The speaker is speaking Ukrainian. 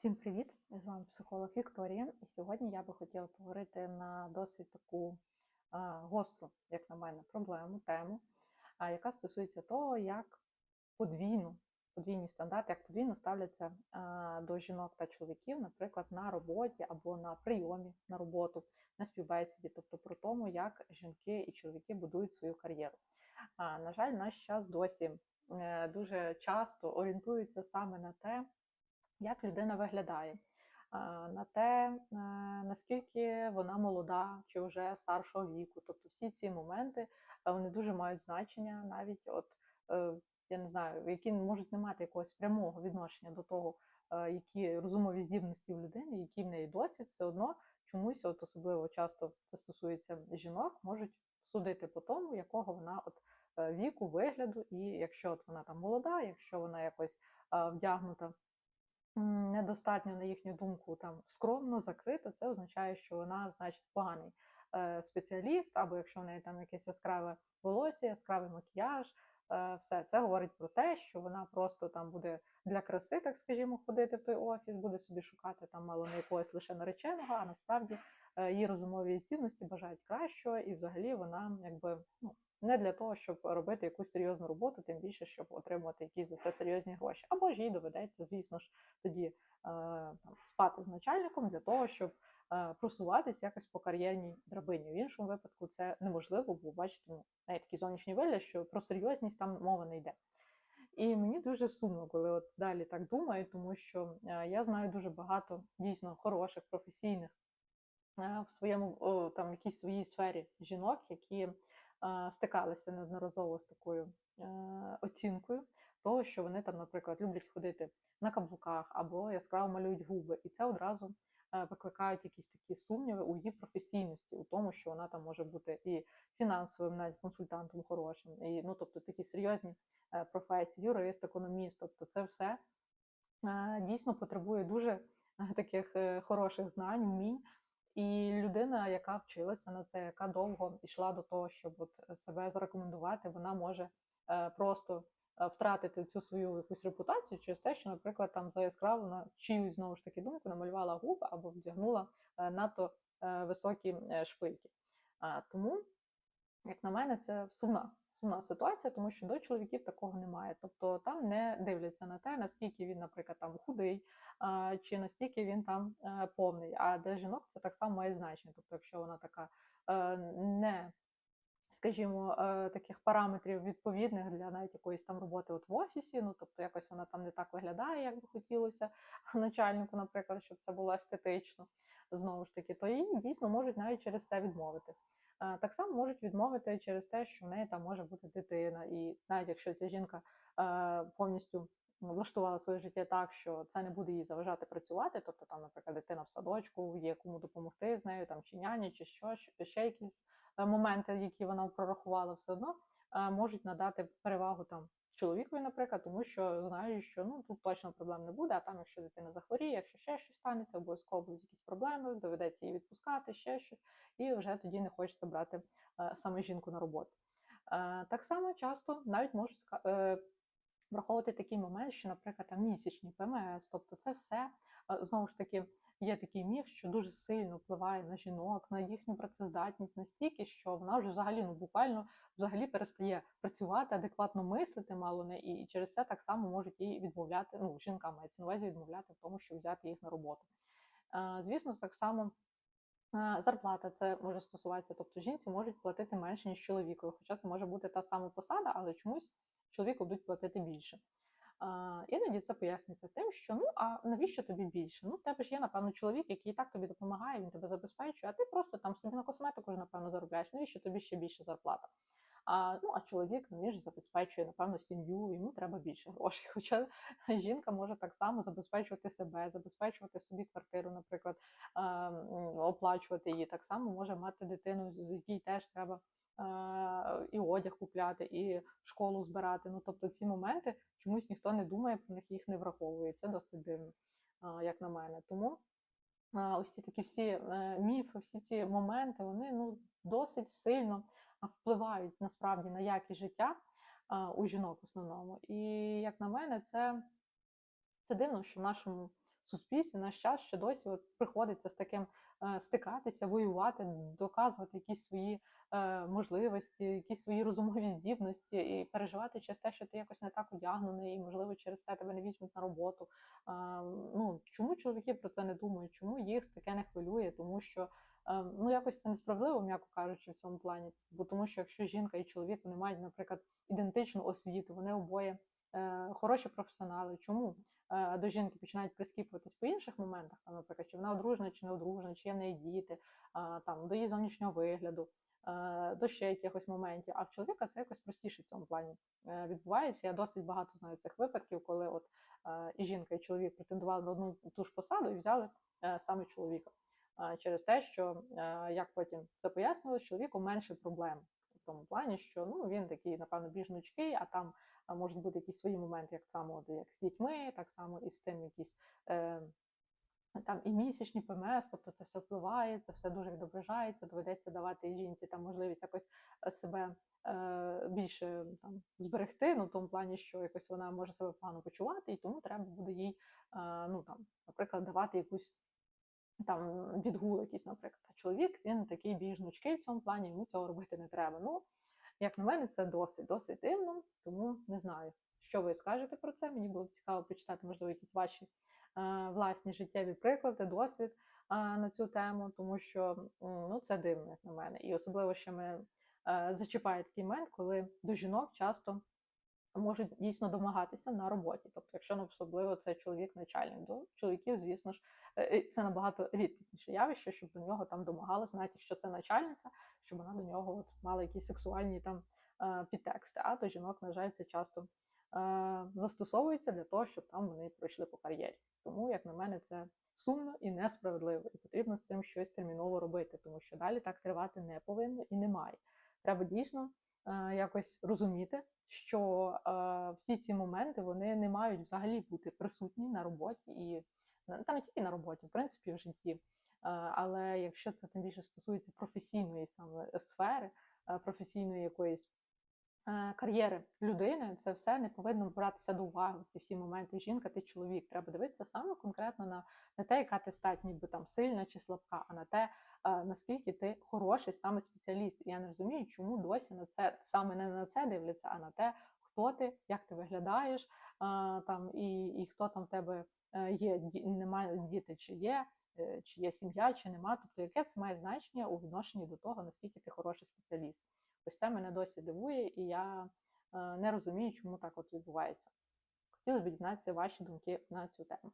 Всім привіт! З вами психолог Вікторія. І сьогодні я би хотіла поговорити на досить таку гостру, як на мене, проблему, тему, яка стосується того, як подвійно, подвійні стандарти, як подвійно ставляться до жінок та чоловіків, наприклад, на роботі або на прийомі на роботу, на співбесіді, тобто про тому, як жінки і чоловіки будують свою кар'єру. А, На жаль, наш час досі е, дуже часто орієнтується саме на те як людина виглядає, на те, е, наскільки вона молода чи вже старшого віку. Тобто всі ці моменти е, вони дуже мають значення, навіть от е, я не знаю, які можуть не мати якогось прямого відношення до того, які розумові здібності в людини, який в неї досвід, все одно чомусь, от особливо часто це стосується жінок, можуть судити по тому, якого вона от віку, вигляду, і якщо от вона там молода, якщо вона якось вдягнута недостатньо, на їхню думку, там скромно, закрито, це означає, що вона, значить, поганий е, спеціаліст, або якщо в неї там якесь яскраве волосся, яскравий макіяж, е, все це говорить про те, що вона просто там буде для краси, так скажімо, ходити в той офіс, буде собі шукати там мало не якогось лише нареченого, а насправді е, її розумові здібності бажають кращого, і взагалі вона якби ну не для того, щоб робити якусь серйозну роботу, тим більше, щоб отримувати якісь за це серйозні гроші. Або ж їй доведеться, звісно ж, тоді е, там спати з начальником для того, щоб е, просуватись якось по кар'єрній драбині. В іншому випадку це неможливо, бо бачите, ну, навіть такий зовнішній вигляд, що про серйозність там мова не йде. І мені дуже сумно, коли от далі так думаю, тому що е, я знаю дуже багато дійсно хороших, професійних в своєму там якійсь своїй сфері жінок, які стикалися неодноразово з такою е, оцінкою того, що вони там, наприклад, люблять ходити на каблуках або яскраво малюють губи, і це одразу е, викликають якісь такі сумніви у її професійності, у тому, що вона там може бути і фінансовим, навіть консультантом хорошим, і ну тобто такі серйозні е, професії, юрист, економіст, тобто це все дійсно потребує дуже таких хороших знань, вмінь. І людина, яка вчилася на це, яка довго йшла до того, щоб от е, себе зарекомендувати, вона може е, просто е, втратити цю свою якусь репутацію через те, що, наприклад, там на чиюсь знову ж таки думку намалювала губи або вдягнула надто високі шпильки. Тому, як на мене, це сумна сумна ситуація, тому що до чоловіків такого немає. Тобто там не дивляться на те, наскільки він, наприклад, там худий, чи настільки він там е, повний. А для жінок це так само має значення. Тобто, якщо вона така е, не Скажімо, е, таких параметрів відповідних для навіть якоїсь там роботи от в офісі, ну тобто якось вона там не так виглядає, як би хотілося начальнику, наприклад, щоб це було естетично, знову ж таки, то її дійсно можуть навіть через це відмовити. Так само можуть відмовити через те, що в неї там може бути дитина, і навіть якщо ця жінка повністю влаштувала своє життя так, що це не буде їй заважати працювати, тобто там, наприклад, дитина в садочку, є кому допомогти з нею, там чи няні, чи що, ще якісь е, моменти, які вона прорахувала, все одно можуть надати перевагу там чоловікові, наприклад, тому що знають, що ну тут точно проблем не буде. А там, якщо дитина захворіє, якщо ще щось станеться, обов'язково будуть якісь проблеми, доведеться її відпускати, ще щось, і вже тоді не хочеться брати е, саме жінку на роботу. Е, так само часто навіть можуть е, враховувати такий момент, що, наприклад, там місячні ПМС, тобто це все знову ж таки є такий міф, що дуже сильно впливає на жінок, на їхню працездатність настільки, що вона вже взагалі ну буквально взагалі перестає працювати, адекватно мислити, мало не і через це так само можуть їй відмовляти. Ну, жінка мається на увазі відмовляти в тому, щоб взяти їх на роботу. Звісно, так само. Зарплата це може стосуватися, тобто жінці можуть платити менше, ніж чоловікові, хоча це може бути та сама посада, але чомусь чоловіку будуть платити більше. А, Іноді це пояснюється тим, що ну а навіщо тобі більше? Ну, тебе ж є, напевно, чоловік, який і так тобі допомагає, він тебе забезпечує, а ти просто там собі на косметику, напевно, заробляєш. Навіщо тобі ще більше зарплата? А ну, а чоловік ну, ж забезпечує, напевно, сім'ю, йому треба більше грошей. Хоча жінка може так само забезпечувати себе, забезпечувати собі квартиру, наприклад, оплачувати її. Так само може мати дитину, з якій теж треба і одяг купляти, і школу збирати. Ну тобто ці моменти чомусь ніхто не думає, про них їх не враховує. Це досить дивно, як на мене. Тому ось ці такі всі е, міфи, всі ці моменти, вони ну досить сильно впливають насправді на якість життя у жінок в основному. І як на мене, це, це дивно, що в нашому суспільстві наш час ще досі от приходиться з таким е, стикатися, воювати, доказувати якісь свої е, можливості, якісь свої розумові здібності, і переживати через те, що ти якось не так одягнений, і можливо через це тебе не візьмуть на роботу. Е, ну чому чоловіки про це не думають? Чому їх таке не хвилює? Тому що ну якось це несправедливо, м'яко кажучи, в цьому плані. Бо тому, що якщо жінка і чоловік вони мають, наприклад, ідентичну освіту, вони обоє. Е, хороші професіонали. Чому е, до жінки починають прискіпуватись по інших моментах, там, наприклад, чи вона одружена, чи не одружена, чи є в неї діти, там до її зовнішнього вигляду, е, до ще якихось моментів. А в чоловіка це якось простіше в цьому плані відбувається. Я досить багато знаю цих випадків, коли от і жінка, і чоловік претендували на одну ту ж посаду і взяли саме чоловіка. Через те, що як потім це пояснювали, чоловіку менше проблем тому плані, що ну він такий, напевно, більш гнучкий, а там можуть бути якісь свої моменти, як само як з дітьми, так само і з тим якісь. Е, там і місячні ПМС, тобто це все впливає, це все дуже відображається, доведеться давати жінці там можливість якось е, себе е, більше там зберегти, ну в тому плані, що якось вона може себе погано почувати, і тому треба буде їй, е, ну там, наприклад, давати якусь там відгул, якийсь, наприклад. А чоловік він такий більш гнучкий в цьому плані, йому цього робити не треба. Ну як на мене, це досить досить дивно, тому не знаю, що ви скажете про це. Мені було б цікаво почитати, можливо, якісь ваші е, власні життєві приклади, досвід е, на цю тему, тому що ну, це дивно, як на мене. І особливо ще мене е, зачіпає такий момент, коли до жінок часто можуть дійсно домагатися на роботі. Тобто, якщо ну, особливо це чоловік-начальник, до чоловіків, звісно ж, е, е, це набагато рідкісніше явище, щоб до нього там домагалися, навіть якщо це начальниця, щоб вона до нього от мала якісь сексуальні там е, підтексти. А до жінок, на жаль, це часто застосовується для того, щоб там вони пройшли по кар'єрі. Тому, як на мене, це сумно і несправедливо, і потрібно з цим щось терміново робити, тому що далі так тривати не повинно і немає. Треба дійсно якось розуміти, що е, всі ці моменти вони не мають взагалі бути присутні на роботі і та не тільки на роботі, в принципі, в житті. Е, але якщо це тим більше стосується професійної саме сфери, е, професійної якоїсь Е, кар'єри людини, це все не повинно братися до уваги. Ці всі моменти жінка, ти чоловік. Треба дивитися саме конкретно на не те, яка ти стать, ніби там сильна чи слабка, а на те, е, наскільки ти хороший саме спеціаліст. Я не розумію, чому досі на це саме не на це дивляться, а на те, хто ти, як ти виглядаєш, е, там і і хто там в тебе є, немає діти, чи є. Чи є сім'я, чи нема, тобто яке це має значення у відношенні до того, наскільки ти хороший спеціаліст. Ось це мене досі дивує, і я е, не розумію, чому так от відбувається. Хотілося б дізнатися ваші думки на цю тему.